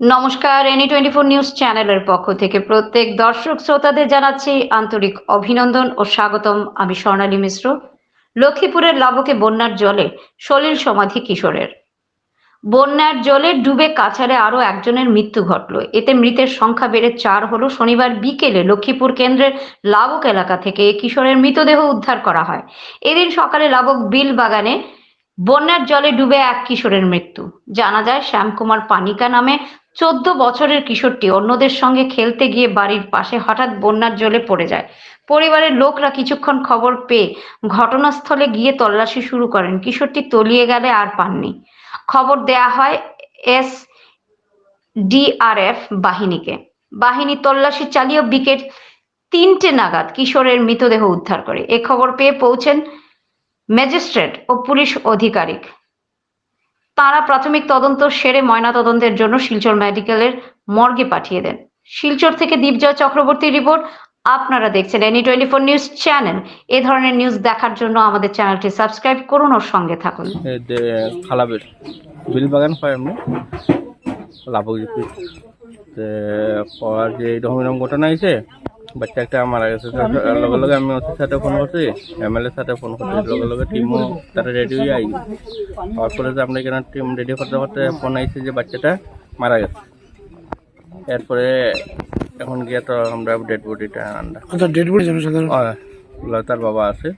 নমস্কার any twenty four news চ্যানেলের পক্ষ থেকে প্রত্যেক দর্শক শ্রোতাদের জানাচ্ছি আন্তরিক অভিনন্দন ও স্বাগতম। আমি স্বর্ণালী মিশ্র। লক্ষ্মীপুরের লাবকে বন্যার জলে সলিল সমাধি কিশোরের। বন্যার জলে ডুবে কাছাড়ে আরও একজনের মৃত্যু ঘটল। এতে মৃতের সংখ্যা বেড়ে চার হলো। শনিবার বিকেলে লক্ষ্মীপুর কেন্দ্রের লাবক এলাকা থেকে কিশোরের মৃতদেহ উদ্ধার করা হয়। এদিন সকালে লাবক বিল বাগানে বন্যার জলে ডুবে এক কিশোরের মৃত্যু। জানা যায়, শ্যামকুমার পানিকা নামে চোদ্দ বছরের কিশোরটি অন্যদের সঙ্গে খেলতে গিয়ে বাড়ির পাশে হঠাৎ বন্যার জলে পড়ে যায়। পরিবারের লোকরা কিছুক্ষণ খবর পেয়ে ঘটনাস্থলে গিয়ে তল্লাশি শুরু করেন। কিশোরটি তলিয়ে গেলে আর পাননি। খবর দেয়া হয় এস ডিআরএফ বাহিনীকে। বাহিনী তল্লাশি চালিয়ে বিকেট তিনটে নাগাদ কিশোরের মৃতদেহ উদ্ধার করে। এ খবর পেয়ে পৌঁছেন ম্যাজিস্ট্রেট ও পুলিশ আধিকারিক তারা প্রাথমিক তদন্ত সেরে ময়না তদন্তের জন্য শিলচর মেডিকেলের মর্গে পাঠিয়ে দেন। শিলচর থেকে দীপজয় চক্রবর্তী রিপোর্ট, আপনারা দেখছেন এনি টোয়েন্টি ফোর নিউজ চ্যানেল। এ ধরনের নিউজ দেখার জন্য আমাদের চ্যানেলটি সাবস্ক্রাইব করুন ওর সঙ্গে থাকুন। খালাবের করার যে ঘটনা হয়েছে বাচ্চা একটা মারা গেছে। লগে লগে আমি ওসির সাথে ফোন করছি এম এল এর সাথে ফোন করছি লগে লগে টিমও তারা রেডি হয়ে আই। তারপরে যে আমরা কেন টিম রেডি করতে করতে ফোন আইছে যে বাচ্চাটা মারা গেছে। এরপরে এখন গিয়ে তো আমরা ডেড বডিটা আনলাম আচ্ছা ডেড বডি তার বাবা আছে।